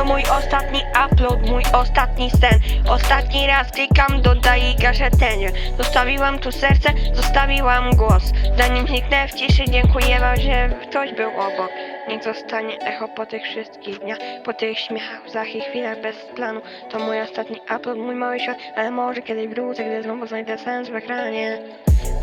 To mój ostatni upload, mój ostatni sen. Ostatni raz klikam, dodaj i gaszę ten Zostawiłam tu serce, zostawiłam głos. Zanim zniknę w ciszy, dziękuję wam, że ktoś był obok. Niech zostanie echo po tych wszystkich dniach Po tych śmiechach, łzach i chwilach bez planu. To mój ostatni upload, mój mały świat Ale może kiedyś wrócę, gdy znowu znajdę sens w ekranie.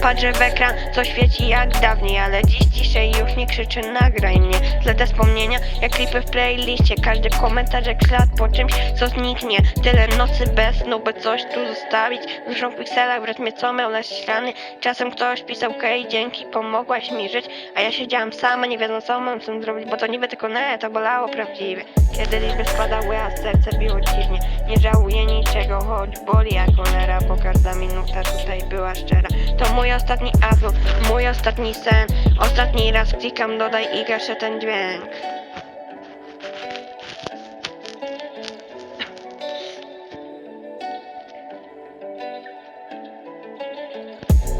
Patrzę w ekran, co świeci jak dawniej Ale dziś ciszej nie krzyczy nagraj mnie. Tle te wspomnienia, jak klipy w playliście. Każdy komentarz jak ślad po czymś, co zniknie. Tyle nocy bez snu, by coś tu zostawić. W pikselach w rytmie, co miał na ściany Czasem ktoś pisał, hej, dzięki, pomogłaś mi żyć. A ja siedziałam sama, nie wiedząc co mam z tym zrobić Bo to niby tylko ne, to bolało prawdziwie. Kiedy liczby spadały, a serce biło dziwnie. Nie żałuję niczego, choć boli jak cholera Bo każda minuta tutaj była szczera To mój ostatni upload, mój ostatni sen Ostatni raz klikam, dodaj i gaszę ten dźwięk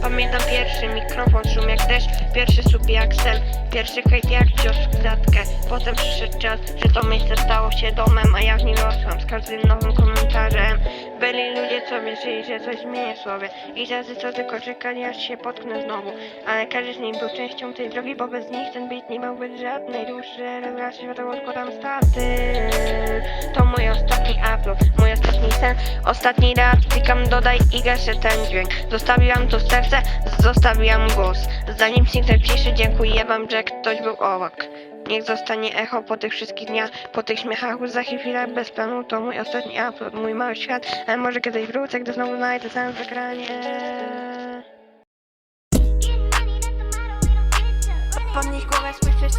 Pamiętam pierwszy mikrofon, szum jak deszcz, pierwszy słup jak sen, pierwszy hejt jak cios w klatkę. Potem przyszedł czas, że to miejsce stało się domem, a ja w nim rosłam z każdym nowym komentarzem. Byli ludzie, co wierzyli, że coś zmienię w sobie i tacy, co tylko czekali, aż się potknę znowu. Ale każdy z nich był częścią tej drogi, bo bez nich ten beat nie miałby żadnej duszy. Relacji światło odkładam staty. To mój ostatni upload, mój ostatni sen. Ostatni raz klikam dodaj i gaszę ten dźwięk. Zostawiłam tu serce, zostawiłam głos. Zanim zniknę ciszy, dziękuję wam, że ktoś był obok. Niech zostanie echo po tych wszystkich dniach, po tych śmiechach, łzach i chwilach bez planu. To mój ostatni upload, mój mały świat, ale może kiedyś wrócę, gdy znowu znajdę ten w ekranie. Podnieś głowę, spójrz przed